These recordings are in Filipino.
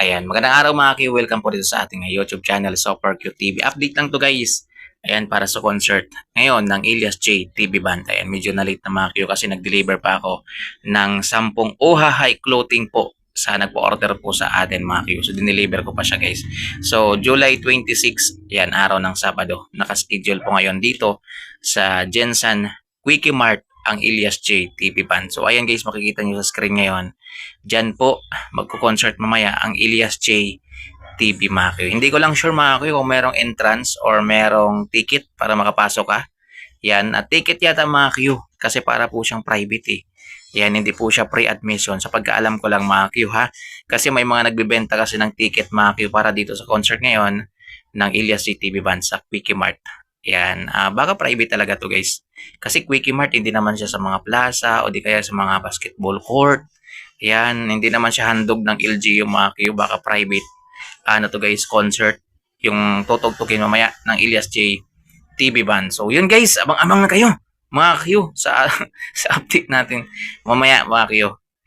Ayan, magandang araw mga Q. Welcome po dito sa ating YouTube channel, Super Q TV. Update lang to guys. Ayan, para sa concert ngayon ng Elias J TV Band. Ayan, medyo na late na mga Q kasi nag-deliver pa ako ng 10 Oha High Clothing po sa nagpo-order po sa atin mga Q. So, dineliver ko pa siya guys. So, July 26, yan, araw ng Sabado. Nakaschedule po ngayon dito sa Jensen Quickie Mart ang Elias J TV Band. So, ayan guys, makikita nyo sa screen ngayon. Diyan po, magko-concert mamaya ang Elias J TV Makyo. Hindi ko lang sure Makyo kung merong entrance or merong ticket para makapasok ka. Yan, at ticket yata Makyo kasi para po siyang private eh. Yan, hindi po siya pre-admission. Sa pagkaalam ko lang Makyo ha. Kasi may mga nagbebenta kasi ng ticket Makyo para dito sa concert ngayon ng Elias J TV Band sa Quickie Mart. Yan, ah, baka private talaga to guys. Kasi Quickie Mart hindi naman siya sa mga plaza o di kaya sa mga basketball court. Yan, hindi naman siya handog ng LGU mga Q, baka private. Ano to guys, concert. Yung tutugtugin mamaya ng Elias J TV band. So yun guys, abang-abang na kayo mga Q sa, sa update natin mamaya mga Q.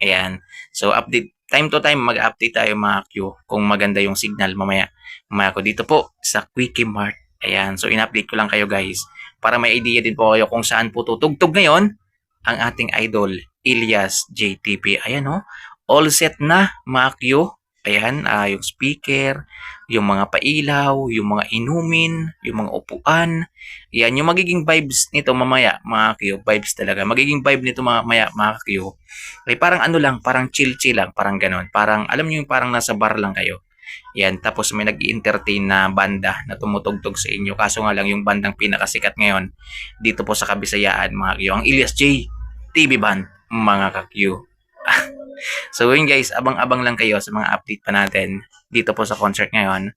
Ayan. So update, time to time mag-update tayo mga Q kung maganda yung signal mamaya. Mamaya ko dito po sa Quickie Mart. Ayan. So in-update ko lang kayo guys para may idea din po kayo kung saan po tutugtog ngayon ang ating idol Elias JTP. Ayan oh. All set na mga Q. Ayan, ah, yung speaker, yung mga pailaw, yung mga inumin, yung mga upuan. Yan, yung magiging vibes nito mamaya, mga Q, vibes talaga. Magiging vibe nito mamaya, mga Q. Ay parang ano lang, parang chill-chill lang, parang ganon. Parang, alam niyo yung parang nasa bar lang kayo. Yan, tapos may nag entertain na banda na tumutugtog sa inyo. Kaso nga lang yung bandang pinakasikat ngayon dito po sa Kabisayaan, mga Q. Ang Elias J TV Band, mga ka-Q. so yun guys, abang-abang lang kayo sa mga update pa natin dito po sa concert ngayon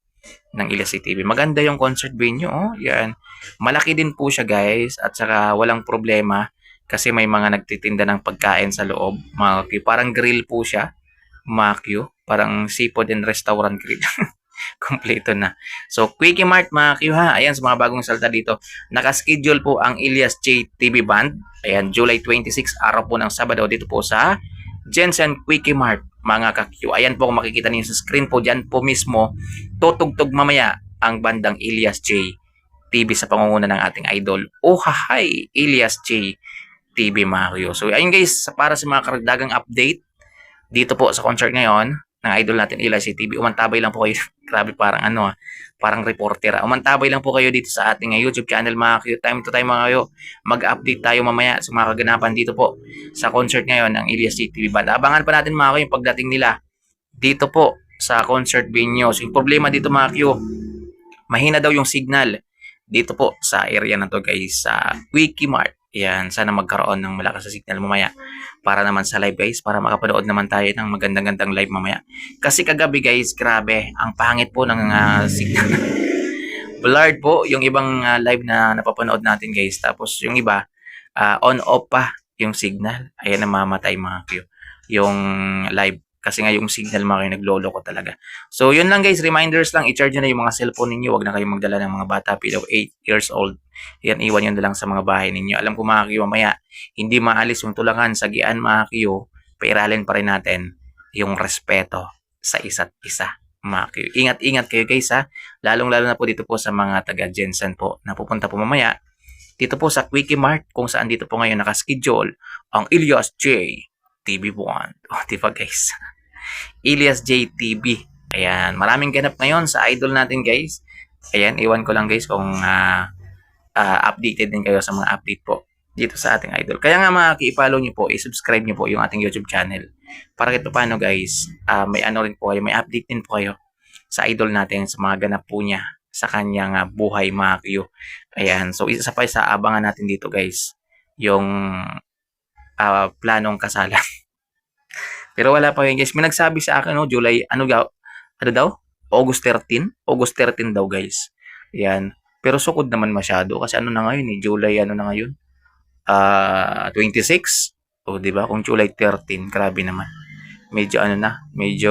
ng Elias J TV. Maganda yung concert venue, oh. Yan. Malaki din po siya guys at saka walang problema kasi may mga nagtitinda ng pagkain sa loob, mga Q. Parang grill po siya, mga Q. Parang seafood and restaurant grill. Kompleto na. So, Quickie Mart mga ha. Ayan, sa mga bagong salta dito. Nakaschedule po ang Elias J TV Band. Ayan, July 26, araw po ng Sabado dito po sa Jensen Quickie Mart mga ka-Q. Ayan po kung makikita niyo sa screen po dyan po mismo. Tutugtog mamaya ang bandang Elias J TV sa pangunguna ng ating idol. Oh, hi! Elias J TV Mario. So, ayun guys, para sa mga karagdagang update dito po sa concert ngayon ng idol natin Elias J TV. Umantabay lang po kayo. Grabe parang ano ah, parang reporter. ah. Umantabay lang po kayo dito sa ating uh, YouTube channel mga kayo. Time to time mga kayo. Mag-update tayo mamaya sa mga kaganapan dito po sa concert ngayon ng Elias TV Band. Abangan pa natin mga kayo yung pagdating nila dito po sa concert venue. So, yung problema dito mga kayo, mahina daw yung signal dito po sa area na to guys sa Quickie Mart. Yan, sana magkaroon ng malakas na signal mamaya para naman sa live guys, para makapanood naman tayo ng magandang-gandang live mamaya. Kasi kagabi guys, grabe, ang pangit po ng uh, signal. Blurred po yung ibang uh, live na napapanood natin guys. Tapos yung iba, uh, on-off pa yung signal. Ayan na mamatay mga Q. Yung live. Kasi nga yung signal mga kayo naglolo ko talaga. So yun lang guys, reminders lang, i-charge na yung mga cellphone ninyo. Huwag na kayong magdala ng mga bata below 8 years old. Yan, iwan yun na lang sa mga bahay ninyo. Alam ko mga kiyo, mamaya, hindi maalis yung tulangan sa gian mga kiyo, pairalin pa rin natin yung respeto sa isa't isa. Mga kiyo. Ingat-ingat kayo guys ha. Lalong-lalo na po dito po sa mga taga Jensen po na pupunta po mamaya dito po sa Quickie Mart kung saan dito po ngayon nakaschedule ang Elias J TV1. O, diba guys? Elias J TV. Ayan, maraming ganap ngayon sa idol natin guys. Ayan, iwan ko lang guys kung uh, uh, updated din kayo sa mga update po dito sa ating idol. Kaya nga mga ki-follow nyo po, i-subscribe nyo po yung ating YouTube channel. Para kito paano guys, uh, may ano rin po kayo, may update din po kayo sa idol natin sa mga ganap po niya sa kanyang uh, buhay mga Q. Ayan, so isa pa sa abangan natin dito guys, yung uh, planong kasalan. Pero wala pa yun guys. May nagsabi sa akin, no, July, ano, ano daw? August 13? August 13 daw guys. Yan. Pero sukod naman masyado kasi ano na ngayon eh, July ano na ngayon? Uh, 26? O di ba? Kung July 13, grabe naman. Medyo ano na, medyo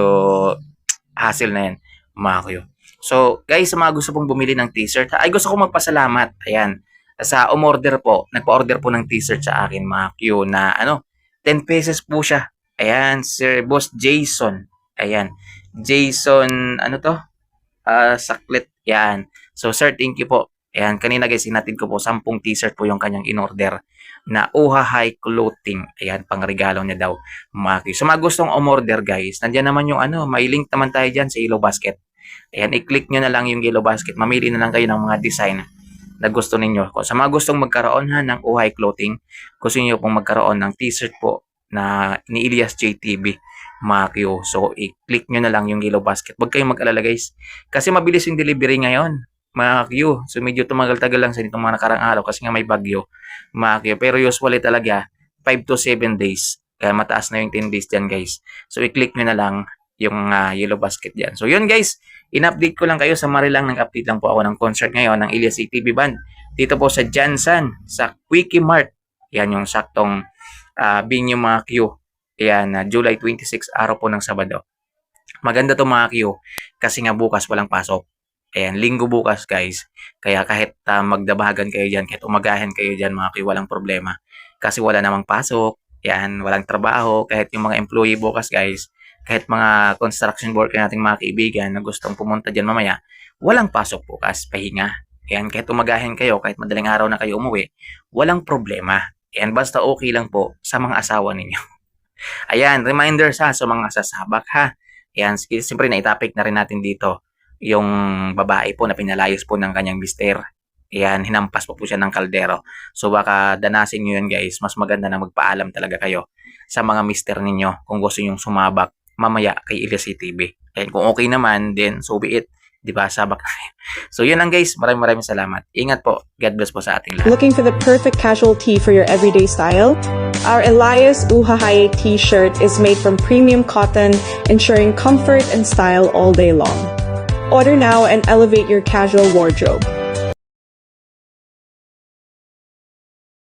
hassle na yan, mga kuyo. So, guys, sa mga gusto pong bumili ng t-shirt, ay gusto ko magpasalamat. Ayan. Sa umorder po, nagpa-order po ng t-shirt sa akin, mga na ano, 10 pesos po siya. Ayan, Sir Boss Jason. Ayan. Jason, ano to? Ah, Saklit. Yan. So, sir, thank you po. Ayan, kanina guys, sinatid ko po 10 t-shirt po yung kanyang in-order na Uha High Clothing. Ayan, pang regalo niya daw. Maki. So, mga gustong umorder guys, nandiyan naman yung ano, may link naman tayo dyan sa Yellow Basket. Ayan, i-click nyo na lang yung Yellow Basket. Mamili na lang kayo ng mga design na gusto ninyo. Kung sa mga gustong magkaroon ha ng Uhay Clothing, gusto niyo pong magkaroon ng t-shirt po na ni Elias JTV Makio. So, i-click nyo na lang yung Yellow Basket. Huwag kayong mag-alala guys. Kasi mabilis yung delivery ngayon. Makio. So, medyo tumagal-tagal lang sa itong mga nakarang araw kasi nga may bagyo. Makio. Pero usually talaga, 5 to 7 days. Kaya mataas na yung 10 days dyan guys. So, i-click nyo na lang yung ah, Yellow Basket dyan. So, yun guys. In-update ko lang kayo sa Marilang. Nag-update lang po ako ng concert ngayon ng Elias ATV Band. Dito po sa Jansan, sa Quickie Mart. Yan yung saktong uh, Binyo mga Q. Yan, na July 26, araw po ng Sabado. Maganda to mga Q kasi nga bukas walang pasok. Ayan, linggo bukas guys. Kaya kahit uh, magdabagan kayo dyan, kahit umagahan kayo dyan mga Q, walang problema. Kasi wala namang pasok. Yan, walang trabaho. Kahit yung mga employee bukas guys, kahit mga construction worker nating mga kaibigan na gustong pumunta dyan mamaya, walang pasok bukas, pahinga. Ayan, kahit umagahin kayo, kahit madaling araw na kayo umuwi, walang problema. Ayan, basta okay lang po sa mga asawa ninyo. Ayan, reminder sa sa mga sasabak ha. Sige, siyempre naitapik na rin natin dito yung babae po na pinalayos po ng kanyang mister. Ayan, hinampas po po siya ng kaldero. So baka danasin nyo yun guys, mas maganda na magpaalam talaga kayo sa mga mister ninyo kung gusto nyong sumabak mamaya kay Elias TV. Ayan, kung okay naman, then so be it. Di ba? Sabak na kayo. So yun lang guys, maraming maraming salamat. Ingat po. God bless po sa ating lahat. Looking for the perfect casual tee for your everyday style? Our Elias Uhahaye t-shirt is made from premium cotton, ensuring comfort and style all day long. Order now and elevate your casual wardrobe.